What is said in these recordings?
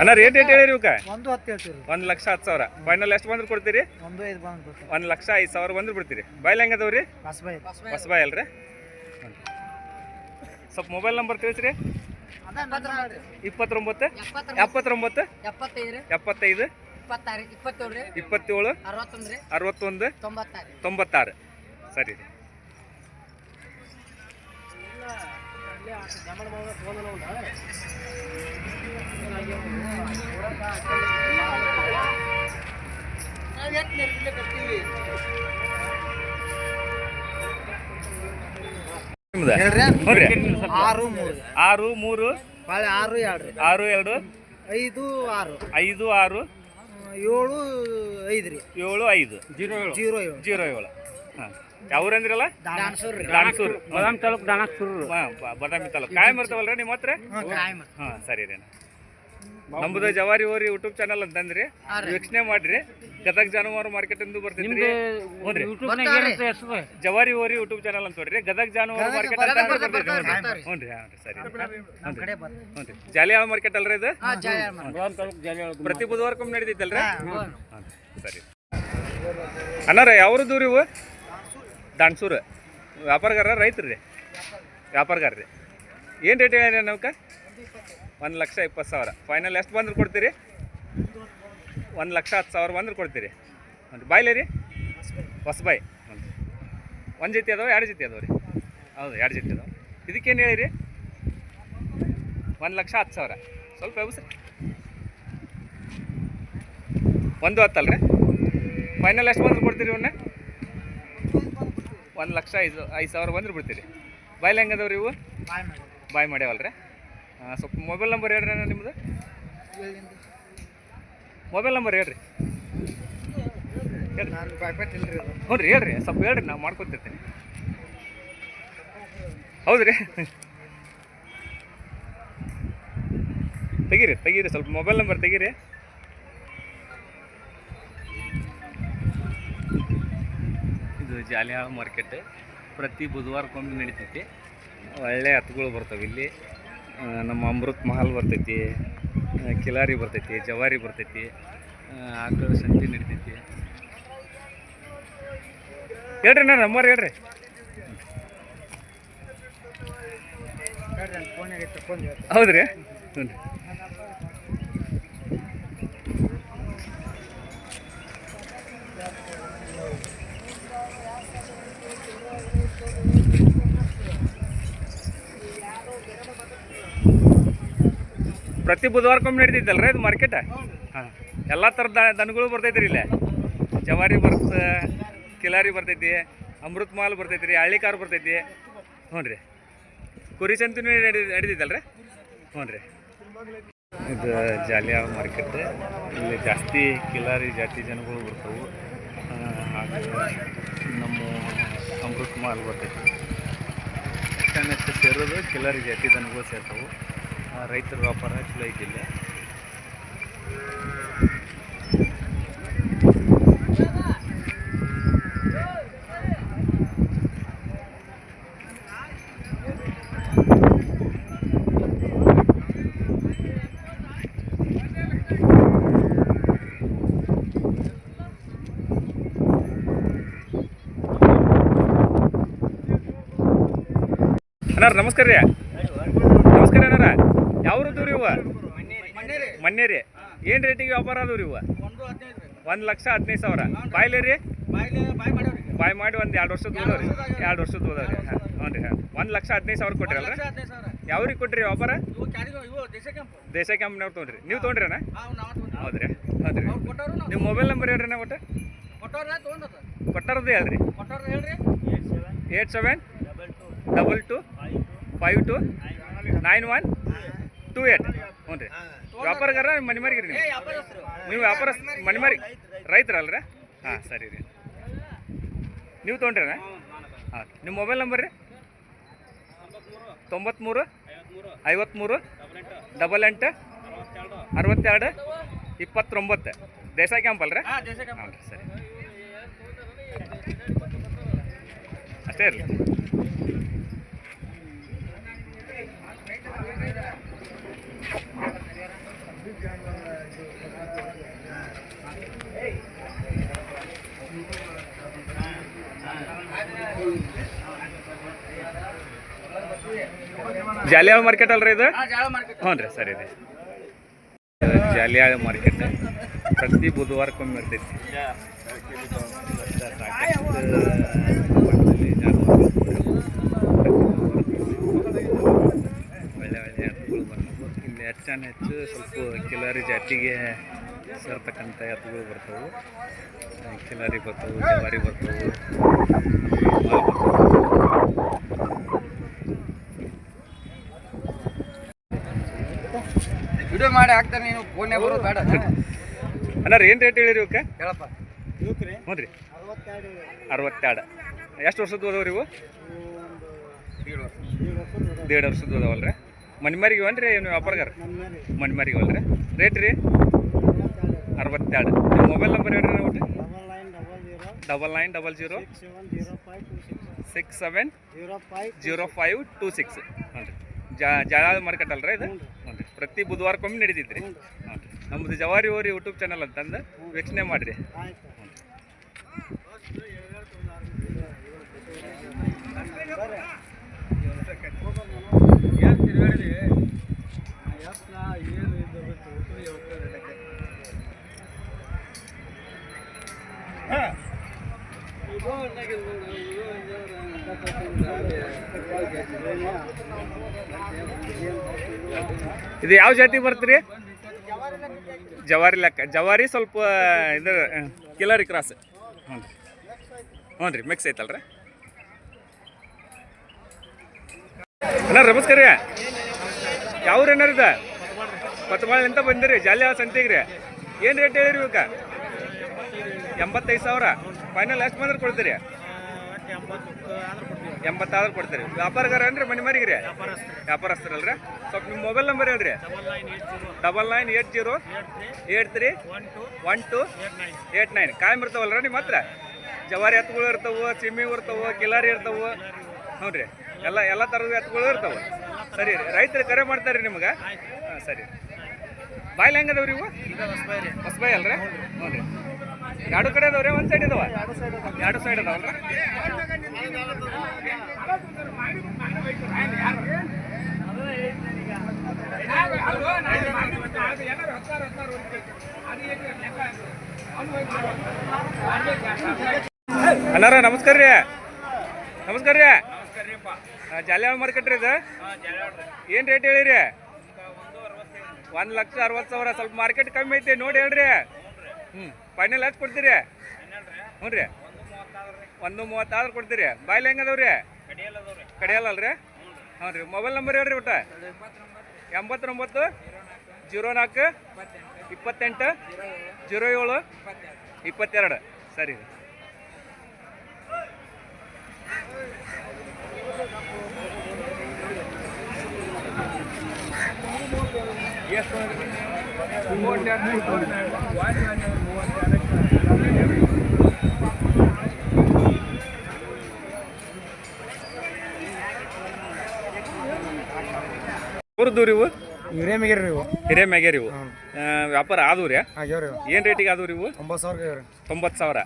ಅಣ್ಣ rate eight ಹೇಳಿರಿ ಇವಕ್ಕೆ? ಒಂದು ಹತ್ತು ಹೇಳ್ತೀವಿ ಒಂದು ಲಕ್ಷ ಹತ್ತು ಸಾವಿರ. ಫೈನಲ್ ಎಷ್ಟು ಬಂದ್ರೆ ಕೊಡ್ತೀರಿ? ಒಂದು ಐದು ಬಂದು ಒಂದು ಲಕ್ಷ ಐದು ಸಾವಿರ ಬಂದ್ರೆ ಬಿಡ್ತೀರಿ. ಬಾಯ್ಲ್ ಹೆಂಗದವ್ರಿ ಬಸ್ಬಾಯಿ. ಹೊಸಬಾಯ್ ಅಲ್ರಿ? ಸ್ವಲ್ಪ ಮೊಬೈಲ್ ನಂಬರ್ ತಿಳಿಸ್ರಿ. ಇಪ್ಪತ್ತೊಂಬತ್ತು ಎಪ್ಪತ್ತೊಂಬತ್ತು ಎಪ್ಪತ್ತೈದು ಇಪ್ಪತ್ತೇಳು ರೀ ಅರವತ್ತೊಂದು ರೀ ಅರವತ್ತೊಂದು ತೊಂಬತ್ತಾರು. ತೊಂಬತ್ತಾರು. ಸರಿ ಆರು ಮೂರು. ಆರು ಮೂರು. ಆರು ಎರಡು. ರೀ ಆರು ಎರಡು. ಐದು ಆರು. ಐದು ಆರು. ಏಳು ಐದು ರೀ ಏಳು ಐದು. ಜೀರೋ ಏಳು. ಜೀರೋ ಏಳು. ಜೀರೋ ಏಳು. ಯಾವ್ರಂದ್ರಲ್ಲ ದಾಣಸೂರು ಬಾದಾಮ್ ತಾಲೂಕು ಡಾಣಾಕ್ಸೂರು ಬದಾಮಿ ತಾಲೂಕು. ಕಾಯಂ ಇರ್ತಾವಲ್ರಿ ನಿಮ್ಮ ಹತ್ರ? ಹಾಂ ಸರಿ ರೀ ನಮ್ದು ಜವಾರಿ ಓರಿ ಯೂಟ್ಯೂಬ್ ಚಾನಲ್ ಅಂತಂದ್ರಿ ವೀಕ್ಷಣೆ ಮಾಡ್ರಿ. ಗದಗ ಜಾನುವಾರು ಮಾರ್ಕೆಟ್ ಎಂದು ಬರ್ತೈತ್ರಿ ಹ್ಞೂ ಜವಾರಿ ಓರಿ ಯೂಟ್ಯೂಬ್ ಚಾನಲ್ ಅಂತ ನೋಡ್ರಿ. ಗದಗ ಜಾನುವಾರು ಮಾರ್ಕೆಟ್ ಅಂತ. ಹ್ಞೂ ರೀ ಹಾಂ ಸರಿ ಹ್ಞೂ ಜಾಲಿಯಾಳ ಮಾರ್ಕೆಟ್ ಅಲ್ರಿ ಇದು? ಪ್ರತಿ ಬುಧವಾರಕ್ಕೊಮ್ಮೆ ನಡೀತೈತಲ್ರಿ ಹಾಂ ಸರಿ. ಅಣ್ಣಾರ ಯಾವ್ರು ದೂರ ಇವು ದಾಣ್ಸೂರು. ವ್ಯಾಪಾರಗಾರ ರೈತರು ರೀ. ವ್ಯಾಪಾರಗಾರ ರೀ. ಏನು ರೇಟ್ ಹೇಳಿರಿ ನಮ್ಗೆ ಒಂದು ಲಕ್ಷ ಇಪ್ಪತ್ತು ಸಾವಿರ. ಫೈನಲ್ ಎಷ್ಟು ಬಂದ್ರೆ ಕೊಡ್ತೀರಿ? ಒಂದು ಲಕ್ಷ ಹತ್ತು ಸಾವಿರ ಬಂದ್ರೆ ಕೊಡ್ತೀರಿ. ಒಂದು ಬಾಯ್ಲೆ ರೀ? ಹೊಸಬಾಯಿ ಒಂದು ಜೊತೆ ಅದಾವೆ, ಎರಡು ಜೊತೆ ಅದಾವೆ ರೀ. ಹೌದು, ಎರಡು ಜೊತೆ ಅದಾವೆ. ಇದಕ್ಕೇನು ಹೇಳಿರಿ? ಒಂದು ಲಕ್ಷ ಹತ್ತು ಸಾವಿರ. ಸ್ವಲ್ಪ ಎಬ್ಸ್ರಿ ಒಂದು ಹತ್ತಲ್ರಿ? ಫೈನಲ್ ಎಷ್ಟು ಬಂದ್ರೆ ಕೊಡ್ತೀರಿ ಇವನ್ನ ಒಂದು ಲಕ್ಷ ಐದು ಐದು ಸಾವಿರ ಬಂದ್ರೆ ಬಿಡ್ತೀರಿ. ಬಾಯ್ಲ್ ಹೆಂಗದವ್ರಿ ಇವು? ಬಾಯ್ ಮಾಡಿ. ಬಾಯ್ ಮಾಡ್ಯಾವಲ್ರಿ. ಹಾಂ ಸ್ವಲ್ಪ ಮೊಬೈಲ್ ನಂಬರ್ ಹೇಳ್ರಿ ನಿಮ್ಮದು ಮೊಬೈಲ್ ನಂಬರ್ ಹೇಳ್ರಿ. ಹ್ಞೂ ರೀ ಹೇಳ್ರಿ ಸ್ವಲ್ಪ ಹೇಳ್ರಿ ನಾವು ಮಾಡ್ಕೊತಿರ್ತೀನಿ. ಹೌದ್ರಿ. ತೆಗೀರಿ ತೆಗೀರಿ ಸ್ವಲ್ಪ ಮೊಬೈಲ್ ನಂಬರ್ ತೆಗೀರಿ. ಇದು ಜಾಲಿಹಾಳ ಮಾರ್ಕೆಟ್ ಪ್ರತಿ ಬುಧವಾರಕ್ಕೊಮ್ಮೆ ನಡೀತೈತಿ. ಒಳ್ಳೆ ಹತ್ತುಗಳು ಬರ್ತವೆ. ಇಲ್ಲಿ ನಮ್ಮ ಅಮೃತ್ ಮಹಲ್ ಬರ್ತೈತಿ ಕಿಲಾರಿ ಬರ್ತೈತಿ ಜವಾರಿ ಬರ್ತೈತಿ ಆಕಳ ಸಂತಿ ನಡೀತೈತಿ. ಹೇಳ್ರಿ ನಾನು ನಂಬರ್ ಹೇಳ್ರಿ. ಹೌದ್ರಿ? ಹ್ಞೂ ರೀ ಪ್ರತಿ ಬುಧವಾರಕ್ಕೊಮ್ಮೆ ರೀ ಇದು ಮಾರ್ಕೆಟ್ ಹಾಂ. ಎಲ್ಲ ಥರದ ದನಗಳು ಬರ್ತೈತ್ರಿ ಇಲ್ಲೇ. ಜವಾರಿ ಬರ್ತದೆ ಕಿಲಾರಿ ಬರ್ತೈತಿ, ಅಮೃತ ಮಾಲ್ ಬರ್ತೈತಿ ರೀ ಹಳ್ಳಿ ಕಾರ್ ಬರ್ತೈತಿ. ಹ್ಞೂ ರೀ ಕುರಿ ಸಂತಿನೂ ನಡಿ ರೀ ಹ್ಞೂ ರೀ ಇದು ಜಾಲಿಯ ಮಾರ್ಕೆಟ್ ಇಲ್ಲಿ ಜಾಸ್ತಿ ಕಿಲಾರಿ ಜಾತಿ ಜನಗಳು ಬರ್ತವೆ. ನಮ್ಮ ಅಮೃತ್ ಮಾಲ್ ಬರ್ತೈತಿ. ಸೇರೋದು ಕಿಲಾರಿ ಜಾತಿ ದನಗಳು ಸೇರ್ತಾವೆ. ರೈತರ ವ್ಯಾಪಾರ ಚಲೋ ಐತಿ ಇಲ್ಲಿ. ಅಣ್ಣಾರ ನಮಸ್ಕಾರ ರೀ ನಮಸ್ಕಾರ ಅಣ್ಣಾರ ಯಾವ ರೀ ಇವ? ಮನ್ನೆ ರೀ ಏನು ರೇಟಿಗೆ ವ್ಯಾಪಾರ ಅದಾವ ರೀ ಇವ? ಒಂದು ಲಕ್ಷ ಹದಿನೈದು ಸಾವಿರ. ಬಾಯ್ಲೆ ರೀ? ಬಾಯ್ ಮಾಡಿ ಒಂದು ಎರಡು ವರ್ಷದ ಹೋದವ್ ರೀ. ಎರಡು ವರ್ಷದ ಹೋದವ್ ರೀ. ಹಾಂ ಹ್ಞೂ ರೀ ಹಾಂ. ಒಂದು ಲಕ್ಷ ಹದಿನೈದು ಸಾವಿರ ಕೊಟ್ರಿ ಅಲ್ರಿ? ಯಾವ್ರಿಗೆ ಕೊಟ್ರಿ ವ್ಯಾಪಾರ? ದೇಶ ಕ್ಯಾಂಪ್ನವ್ರು ತೊಗೊಂಡ್ರಿ. ನೀವು ತೊಗೊಂಡ್ರಿ ಅಣ್ಣ ಹೌದ್ರಿ ಹೌದ್ರಿ ನಿಮ್ಮ ಮೊಬೈಲ್ ನಂಬರ್ ಹೇಳ್ರಿ ನಾ ಒಟ್ಟು ಕೊಟ್ಟಾರದ್ದು ಹೇಳ್ರಿ. Eight seven double two five two nine one two eight. ಹ್ಞೂ ರೀ. ವ್ಯಾಪಾರಗಾರ ಮನೆ ಮಾರಿಗಿರಿ ನೀವು? ನೀವು ವ್ಯಾಪಾರ ಮನೆ ಮಾರಿ ರೈತರಲ್ರಿ? ಹಾಂ ಸರಿ ರೀ. ನೀವು ತೊಗೊಂಡ್ರಣ್ಣ ಹಾಂ ನಿಮ್ಮ ಮೊಬೈಲ್ ನಂಬರ್ ರೀ? ತೊಂಬತ್ತ್ಮೂರು ಐವತ್ತ್ಮೂರು ಡಬಲ್ ಎಂಟು ಅರವತ್ತೆರಡು ಇಪ್ಪತ್ತೊಂಬತ್ತು. ದೇಸಾಯಿ ಕ್ಯಾಂಪ್ ಅಲ್ರಿ ಹಾಂ ರೀ ಸರಿ. ಅಷ್ಟೇ ಇರಲಿ. ಜಾಲಿಯಾಳ ಮಾರ್ಕೆಟ್ ಅಲ್ರಿ ಇದು? ಹ್ಞೂ ರೀ ಸರಿ ರೀ. ಜಾಲಿಯಾಳ ಮಾರ್ಕೆಟ್ ಪ್ರತಿ ಬುಧವಾರಕ್ಕೊಮ್ಮೆ ಇರ್ತೈತಿ. ಹೆಚ್ಚಾನು ಮಟ್ಟದಲ್ಲಿ ಒಳ್ಳೆ ಒಳ್ಳೆ ಎತ್ತುಗಳು ಬರ್ತವೆ. ಇಲ್ಲಿ ಹೆಚ್ಚಾನ ಹೆಚ್ಚು ಸ್ವಲ್ಪ ಕಿಲಾರಿ ಜಾತಿಗೆ ಸೇರ್ತಕ್ಕಂಥ ಎತ್ತುಗಳು ಬರ್ತವೆ. ಕಿಲಾರಿ ಬರ್ತವೆ ಜವಾರಿ ಬರ್ತವೆ. ಮಾಡಿ ಹಾಕ್ತಾರೆ ನೀನು ಫೋನ್ ಬರೋದು ಬೇಡ. ಅಣ್ಣ ಏನು ರೇಟ್ ಹೇಳಿರಿ ಇವಕ್ಕೆ? ಹೇಳಪ್ಪ. ಹ್ಞೂ ರೀ. ಅರವತ್ತೆರಡು ಎಷ್ಟು ವರ್ಷದ್ದು ಅದಾವ ರೀ ಇವು? ದೇಡ್ ವರ್ಷದ್ದು ಅದಾವಲ್ಲ ರೀ. ಮನೆ ಮಾರಿಗೆ ಇವನ್ರಿ ಏನು ವ್ಯಾಪಾರಗಾರ? ಮನೆ ಮಾರಿಗೆ ಅವಲ್ಲ ರೀ. ರೇಟ್ ರೀ? ಅರವತ್ತೆರಡು. ನಿಮ್ಮ ಮೊಬೈಲ್ ನಂಬರ್ ಹೇಳ್ರಿ ನಾವು double nine double zero. Six seven zero five two six. ಹ್ಞೂ ರೀ. ಜಾ ಜಾಳ ಮಾರ್ಕೆಟ್ ಅಲ್ರಿ ಇದು? ಪ್ರತಿ ಬುಧವಾರಕ್ಕೊಮ್ಮೆ ನಡೀತಿದ್ರಿ ನಮ್ದು ನಮ್ಮದು ಜವಾರಿ ಓರಿ ಯೂಟ್ಯೂಬ್ ಚಾನಲ್ ಅಂತಂದು ವೀಕ್ಷಣೆ ಮಾಡಿರಿ. ಇದು ಯಾವ ಜಾತಿ ಬರ್ತೀರಿ? ಜವಾರಿ ಲೆಕ್ಕ. ಜವಾರಿ ಸ್ವಲ್ಪ ಇದು ಕಿಲರಿ ಕ್ರಾಸ್. ಹ್ಞೂ ರೀ. ಹ್ಞೂ ರೀ ಮಿಕ್ಸ್ ಐತಲ್ರಿ. ಅಣ್ಣ, ನಮಸ್ಕಾರ ರೀ. ಯಾವ್ರು ಏನಾರ ಇದ? ಅಂತ ಬಂದಿರಿ? ಜಾಲಿ ಸಂತೆಗೆ ರೀ. ಏನು ರೇಟ್ ಹೇಳಿರಿ ಇವಕ್ಕೆ ಎಂಬತ್ತೈದು ಸಾವಿರ? ಫೈನಲ್ ಎಷ್ಟು ಬಂದ್ರೆ ಕೊಡ್ತೀರಿ? ಎಂಬತ್ತಾದ್ರೂ ಕೊಡ್ತೀರಿ. ವ್ಯಾಪಾರಗಾರ ಏನ್ರಿ ಮನೆ ಮಾರಿಗೆ ರೀ ವ್ಯಾಪಾರಸ್ಥರಲ್ರಿ? ಸ್ವಲ್ಪ ನಿಮ್ಮ ಮೊಬೈಲ್ ನಂಬರ್ ಹೇಳ್ರಿ. Double nine eight zero eight three one two eight nine ಕಾಯಂ ಇರ್ತಾವಲ್ರ ನಿಮ್ಮ ಹತ್ರ? ಜವಾರಿ ಎತ್ತುಗಳು ಇರ್ತಾವೆ ಸಿಮ್ಮಿ ಇರ್ತಾವೆ ಕಿಲಾರಿ ಇರ್ತಾವೆ. ಹ್ಞೂ ರೀ ಎಲ್ಲ ಎಲ್ಲ ಥರದ ಎತ್ತುಗಳು ಇರ್ತಾವೆ. ಸರಿ ರೀ ರೈತರು ಕರೆ ಮಾಡ್ತಾರೆ ರೀ ನಿಮ್ಗೆ ಹಾಂ ಸರಿ. ಬಾಯ್ಲಿ ಹೆಂಗದವ್ರಿ ಇವು? ಹೊಸಬಾಯಿ ಅಲ್ರಿ? ಹ್ಞೂ ರೀ. ಎರಡು ಕಡೆ ಅದಾವ್ರಿ ಒಂದು ಸೈಡ್ ಇದಾವ? ಎರಡು ಸೈಡ್ ಅದಾವಲ್ರಿ ಅಲ್ಲಾರ ನಮಸ್ಕಾರ ರೀ. ನಮಸ್ಕಾರ ರೀ. ಜಾಲಿಯಾಳ ಮಾರ್ಕೆಟ್ ರೀ ಇದು? ಏನು ರೇಟ್ ಹೇಳಿರಿ? ಒಂದು ಲಕ್ಷ ಅರವತ್ತು ಸಾವಿರ ಸ್ವಲ್ಪ ಮಾರ್ಕೆಟ್ ಕಮ್ಮಿ ಐತಿ ನೋಡಿ ಹೇಳ್ರಿ. ಹ್ಞೂ ಫೈನಲ್ ಎಷ್ಟು ಕೊಡ್ತೀರಿ? ಹ್ಞೂ ರೀ ಒಂದು ಮೂವತ್ತಾದ್ರೆ ಕೊಡ್ತೀರಿ. ಬಾಯ್ಲಿ ಹೆಂಗದವ್ರಿ ಕಡಿಯಲ್ಲಲ್ರಿ ಹ್ಞೂ ರೀ ಮೊಬೈಲ್ ನಂಬರ್ ಹೇಳ್ರಿ ಒಟ್ಟು. ಎಂಬತ್ತೊಂಬತ್ತು, ಜೀರೋ ನಾಲ್ಕು, ಇಪ್ಪತ್ತೆಂಟು, ಜೀರೋ ಏಳು, ಇಪ್ಪತ್ತೆರಡು. ಸರಿ. ರೀ ಅವ್ರದ್ದು ಇವು? ಇವು. ಇವು. ವ್ಯಾಪಾರ ಆದವು ರೀ? ಆಗ್ಯಾವ್ರಿ ಏನು ರೇಟಿಗೆ ಆದವ್ರಿ ಇವು? ಒಂಬತ್ತು ಸಾವಿರ ತೊಂಬತ್ತು ಸಾವಿರ.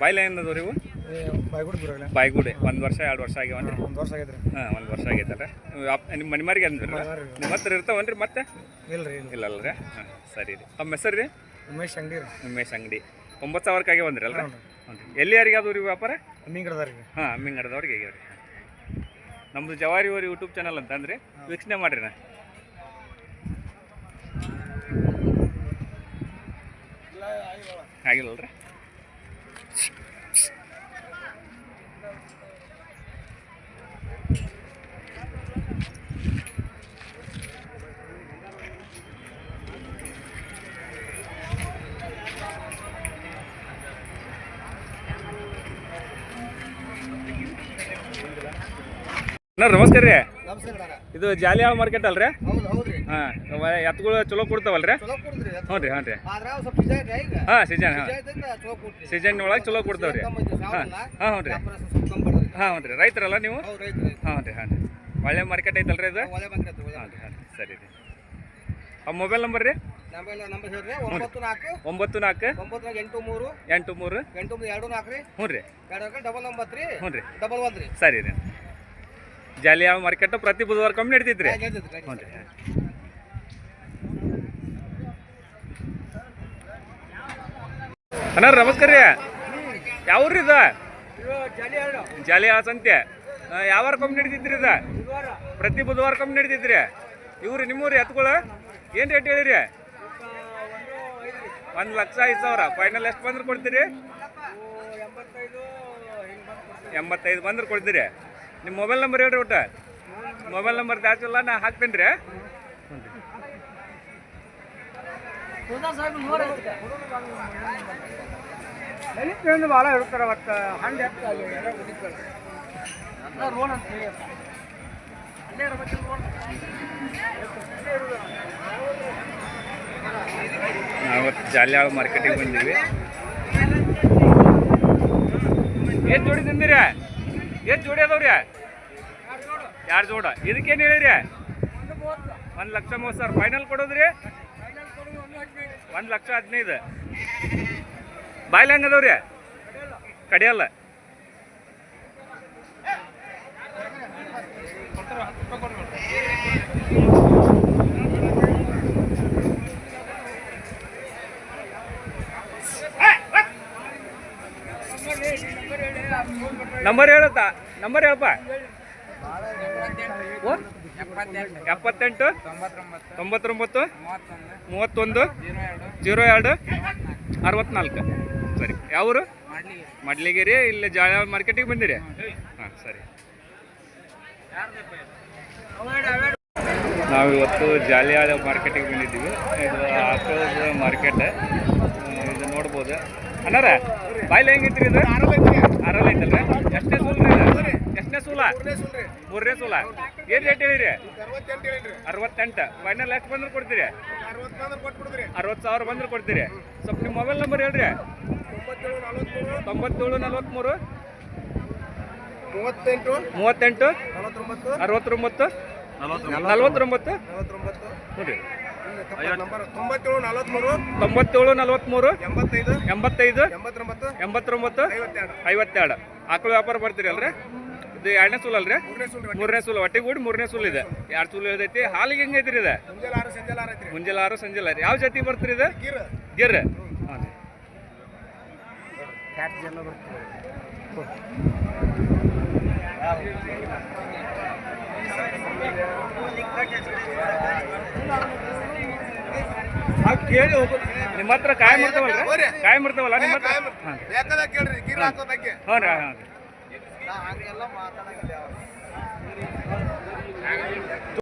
ಬಾಯ್ಲೆ ಏನದವು ರೀ ಇವು? ಬಾಯ್ಗುಡ್ ಒಂದು ವರ್ಷ ಎರಡು ವರ್ಷ ಆಗ್ಯಾವನ್ರಿ ಒಂದು ವರ್ಷ ಆಗೈತ್ರಿ ಹಾಂ ಒಂದು ವರ್ಷ ಆಗೈತಲ್ಲ ನಿಮ್ಮ ಮನೆ ಮಾರಿಗೆ ಅಂದ್ರಲ್ಲ ನಿಮ್ಮ ಹತ್ರ ಇರ್ತಾವನ್ರಿ ಮತ್ತೆ? ಇಲ್ಲಲ್ರಿ ಇಲ್ಲ ಇಲ್ಲ ಅಲ್ರಿ? ಹಾಂ ಸರಿ ರೀ. ತಮ್ಮ ಹೆಸರು ರೀ ಉಮೇಶ್ ಅಂಗಡಿ ರೀ. ಉಮೇಶ್ ಅಂಗಡಿ. ಒಂಬತ್ತು ಸಾವಿರಕ್ಕೆ ಬಂದ್ರಿ ಅಲ್ರಿ? ರೀ. ಎಲ್ಲಿ ಯಾರಿಗೆ ಅದು ರೀ ವ್ಯಾಪಾರ ಮಿಂಗಡದವ್ರಿಗೆ ಹಾಂ ಮಿಂಗಡದವ್ರಿಗೆ ಆಗ್ಯಾವ ರೀ? ನಮ್ಮದು ಜವಾರಿ ಓರಿ ಯೂಟ್ಯೂಬ್ ಚಾನಲ್ ಅಂತ ಅಂದ್ರಿ. ವೀಕ್ಷಣೆ ಮಾಡಿರಿ ನಾ ಆಗಿಲ್ಲಲ್ರಿ? ಅಣ್ಣ ನಮಸ್ಕಾರ ರೀ. ನಮಸ್ಕಾರ ಇದು ಜಾಲಿಯಾಳ ಮಾರ್ಕೆಟ್ ಅಲ್ರಿ? ಹಾಂ ಎತ್ತುಗಳು ಚಲೋ ಕೊಡ್ತಾವಲ್ರಿ? ಹ್ಞೂ ರೀ ಹ್ಞೂ ರೀ ಹಾಂ ಸೀಜನ್ ಹಾಂ. ಸೀಸನ್ ಒಳಗೆ ಚಲೋ ಕೊಡ್ತಾವ್ರಿ. ಹಾಂ. ಹಾಂ ಹ್ಞೂ ರೀ. ಹಾಂ ಹ್ಞೂ ರೀ ರೈತರಲ್ಲ ನೀವು? ಹಾಂ ರೀ ಹಾಂ ರೀ ಒಳ್ಳೆ ಮಾರ್ಕೆಟ್ ಐತಲ್ರಿ ಇದು? ಹಾಂ ರೀ ಹಾಂ ರೀ ಸರಿ ರೀ? ಆ ಮೊಬೈಲ್ ನಂಬರ್ ರೀ ಒಂಬತ್ತು ನಾಲ್ಕು ಒಂಬತ್ತು ನಾಲ್ಕು ಎಂಟು ಮೂರು ಎಂಟು ಮೂರು. ಎಂಟು ಮೂರು ಎರಡು ನಾಲ್ಕು ರೀ. ಹ್ಞೂ ರೀ ಡಬಲ್ ಒಂಬತ್ತು ರೀ. ಹ್ಞೂ ರೀ ಡಬಲ್ ಒಂದು ರೀ. ಸರಿ ರೀ. ಜಾಲಿಯ ಮಾರ್ಕೆಟ್ ಪ್ರತಿ ಬುಧವಾರ ಕಮ್ಮಿ ಹ್ಞೂ ರೀ ಅಣ್ಣ ನಮಸ್ಕಾರ ರೀ ಯಾವ್ರಿ ಇದು? ಜಲಿ ಸಂತೆ. ಯಾವಾರ ಕಮ್ಮಿ ನಡೀತೈತ್ರಿ ಇದ? ಪ್ರತಿ ಬುಧವಾರ ಕಮ್ಮಿ ನಡೀತೈತ್ರಿ. ಇವ್ರಿ ನಿಮ್ಮೂರಿ ಎತ್ಕೊಳ? ಏನು ರೇಟ್ ಹೇಳಿರಿ? ಒಂದು ಲಕ್ಷ ಐದು ಸಾವಿರ. ಫೈನಲ್ ಎಷ್ಟು ಬಂದ್ರೆ ಕೊಡ್ತೀರಿ? ಎಂಬತ್ತೈದು ಬಂದ್ರೆ ಕೊಡ್ತೀರಿ. ನಿಮ್ಮ ಮೊಬೈಲ್ ನಂಬರ್ ಹೇಳ್ರಿ ಒಟ್ಟು. ಮೊಬೈಲ್ ನಂಬರ್ ಜಾಸ್ತಿಲ್ಲ ನಾ ಹಾಕ್ತೇನೆ ರೀ. ದಲಿತರಿಂದ ಭಾಳ ಎತ್ತಾಗಿ ಎಲ್ಲ ಹುಡುಕ್ತಾರೆ ರೋಡ್ ಅಂತ ಮಾರ್ಕೆಟಿಗೆ ಬಂದೀವಿ. ಎಷ್ಟು ಜೋಡಿ ತಂದಿರಿ? ಎಷ್ಟು ಜೋಡಿ ಅದಾವ್ರಿ? ಎರಡು ಜೋಡ? ಇದಕ್ಕೇನು ಹೇಳಿರಿ? ಒಂದು ಲಕ್ಷ ಮೂವತ್ತು ಸಾವಿರ ಫೈನಲ್ ಕೊಡೋದ್ರಿ? ಒಂದು ಲಕ್ಷ ಹದಿನೈದು. ಬಾಯ್ಲಿ ಅದಾವ್ರಿ? ಕಡಿಯಲ್ಲ ನಂಬರ್ ಹೇಳುತ್ತ ನಂಬರ್ ಹೇಳಪ್ಪ? ಎಪ್ಪತ್ತೆಂಟು, ತೊಂಬತ್ತೊಂಬತ್ತು, ಮೂವತ್ತೊಂದು, ಜೀರೋ ಎರಡು, ಅರವತ್ನಾಲ್ಕು. ಸರಿ ಯಾವರು ಮಡ್ಲಿಗಿರಿ, ಇಲ್ಲಿ ಜಾಳ ಮಾರ್ಕೆಟಿಗೆ ಬಂದಿರಿ? ಹಾಂ, ಸರಿ. ನಾವು ಇವತ್ತು ಜಾಲಿಯಾಳ ಮಾರ್ಕೆಟಿಗೆ ಬಂದಿದ್ದೀವಿ. ಇದು ಆಕಳದ ಮಾರ್ಕೆಟ್. ಇದು ನೋಡ್ಬೋದು. ಅಣ್ಣಾರ ಬಾಯ್ಲಿ ಹೆಂಗೈತ್ರಿ ಇದು? ಆರಲ್ಲ ಐತಲ್ರಿ ಎಷ್ಟನೇ ಸೂಲ್ ರೀ ಎಷ್ಟನೇ ಸೂಲ? ಮೂರನೇ ಸೂಲ? ಏನು ರೇಟ್ ಹೇಳಿರಿ? ಅರವತ್ತೆಂಟು. ಫೈನಲ್ ಎಷ್ಟು ಬಂದ್ರೆ ಕೊಡ್ತೀರಿ? ಅರವತ್ತು ಸಾವಿರ ಬಂದ್ರೆ ಕೊಡ್ತೀರಿ. ಸ್ವಲ್ಪ ನಿಮ್ಮ ಮೊಬೈಲ್ ನಂಬರ್ ಹೇಳ್ರಿ. ತೊಂಬತ್ತೇಳು ನಲ್ವತ್ತ್ಮೂರು ಮೂವತ್ತೆಂಟು. ಮೂವತ್ತೆಂಟು ಅರವತ್ತೊಂಬತ್ತು. ನಲ್ವತ್ತೊಂಬತ್ತು. ನಲವತ್ತೊಂಬತ್ತು. ಹ್ಞೂ ರೀ ನಂಬರ್ ತೊಂಬತ್ತೇಳು ನಲವತ್ಮೂರು ಎಂಬತ್ತೈದು ಎಂಬತ್ತೈದು ಎಂಬತ್ತೊಂಬತ್ತು ಎಂಬತ್ತೊಂಬತ್ತು ಐವತ್ತೆರಡು. ಐವತ್ತೆರಡು. ಆಕಳು ವ್ಯಾಪಾರ ಬರ್ತೀರಿ ಅಲ್ರಿ? ಇದು ಎರಡನೇ ಸೂಲ್ ಅಲ್ರಿ? ಮೂರನೇ ಸೂಲ್ ಒಟ್ಟಿಗೆ ಕೂಡಿ ಮೂರನೇ ಸೂಲ್ ಇದೆ. ಎರಡು ಸೂಲ್ ಇದೈತಿ ಹಾಲಿಗೆ ಹೆಂಗೈತ್ರಿ ರೀ ಮುಂಜಾನೆ ಆರು ಸಂಜೆ ಆರು ಐತ್ರಿ. ಮುಂಜಾನೆ ಆರು ಸಂಜೆ ಆರು ಯಾವ ಜಾತಿ ಬರ್ತೀರಿ ಇದು? ಗೀರ್. ಗಿರ್. ಹಾಂ ರೀ ಕ್ಯಾಟ್ ಜನ ಬರ್ತೀವಿ ಕೇಳಿ ಹೋಗೋದು ನಿಮ್ಮ ಹತ್ರ ಕಾಯಿ ಇರ್ತಾವಲ್ರಿ ಕಾಯಿ ಮಾಡ್ತಾವಲ್ಲ ನಿಮ್ಮ ಹತ್ರ? ಹಾಂ. ಬೇಕಾದಾಗ ಕೇಳ್ರಿ ಗೀರ್ ಹಾಕೋದಕ್ಕೆ ಹ್ಞೂ ರೀ ಹಾಂ ರೀ